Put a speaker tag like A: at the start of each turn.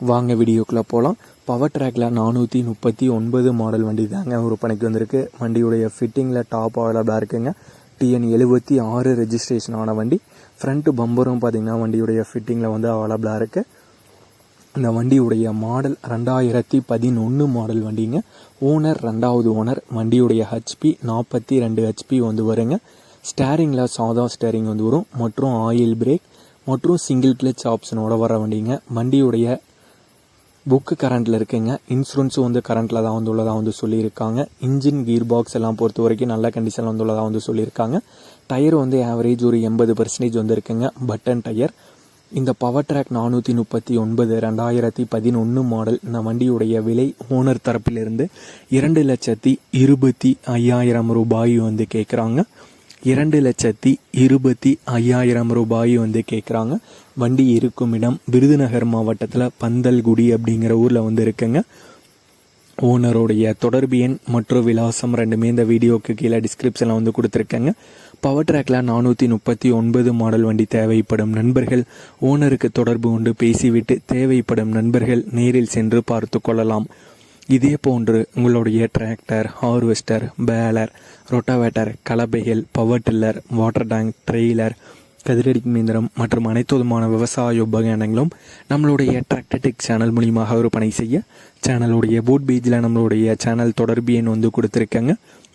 A: வாங்க வீடியோக்குள்ளே போகலாம் பவர் ட்ராக்ல நானூற்றி முப்பத்தி ஒன்பது மாடல் வண்டி தாங்க விற்பனைக்கு வந்திருக்கு. வண்டியுடைய ஃபிட்டிங்கில் டாப் அவைலபிளாக இருக்குங்க. டிஎன் எழுபத்தி ஆறு ரெஜிஸ்ட்ரேஷன் ஆன வண்டி. ஃப்ரண்ட் பம்பரும் பார்த்தீங்கன்னா வண்டியுடைய ஃபிட்டிங்கில் வந்து அவைலபிளாக இருக்குது இந்த வண்டியுடைய மாடல் ரெண்டாயிரத்தி பதினொன்று மாடல் வண்டிங்க. ஓனர் ரெண்டாவது ஓனர் வண்டியுடைய ஹெச்பி நாற்பத்தி ரெண்டு ஹெச்பி வந்து வருங்க. ஸ்டேரிங்கில் சாதா ஸ்டேரிங் வந்து வரும். மற்றும் ஆயில் பிரேக் மற்றும் சிங்கிள் கிளச் ஆப்ஷனோட வர வண்டிங்க. வண்டியுடைய புக்கு கரண்ட்டில் இருக்குங்க. இன்சூரன்ஸும் வந்து கரண்ட்டில் தான் வந்து உள்ளதாக வந்து சொல்லியிருக்காங்க. இன்ஜின் கீர் பாக்ஸ் எல்லாம் பொறுத்த வரைக்கும் நல்ல கண்டிஷனில் வந்து உள்ளதாக வந்து சொல்லியிருக்காங்க. டயர் வந்து ஆவரேஜ் ஒரு எண்பது பர்சன்டேஜ் வந்து இருக்குங்க. பட்டன் டயர் இந்த பவர் ட்ராக் நானூற்றி முப்பத்தி ஒன்பது ரெண்டாயிரத்தி பதினொன்று மாடல் இந்த வண்டியுடைய விலை ஓனர் தரப்பிலிருந்து இரண்டு லட்சத்தி இருபத்தி ஐயாயிரம் ரூபாய் வந்து கேட்குறாங்க இரண்டு லட்சத்தி இருபத்தி ஐயாயிரம் ரூபாய் வந்து கேட்குறாங்க வண்டி இருக்கும் இடம் விருதுநகர் மாவட்டத்தில் பந்தல்குடி அப்படிங்கிற ஊரில் வந்து இருக்குங்க. ஓனருடைய தொடர்பு எண் மற்றும் விலாசம் ரெண்டுமே இந்த வீடியோக்கு கீழே டிஸ்கிரிப்ஷனில் வந்து கொடுத்துருக்கேங்க. பவர் ட்ராக்ல நானூற்றி முப்பத்தி ஒன்பது மாடல் வண்டி தேவைப்படும் நண்பர்கள் ஓனருக்கு தொடர்பு கொண்டு பேசிவிட்டு தேவைப்படும் நண்பர்கள் நேரில் சென்று பார்த்து கொள்ளலாம். இதே போன்று உங்களுடைய tractor harvester baler rotavator கலப்பைகள் power tiller water tank trailer கதிரடி இயந்திரம் மற்றும் அனைத்து விதமான விவசாய உபகரணங்களும் நம்மளுடைய டிராக்டர்டெக் சேனல் மூலியமாக விற்பனை செய்ய சேனலுடைய போட் பேஜில் நம்மளுடைய சேனல் தொடர்பு எண் வந்து கொடுத்துருக்கேங்க.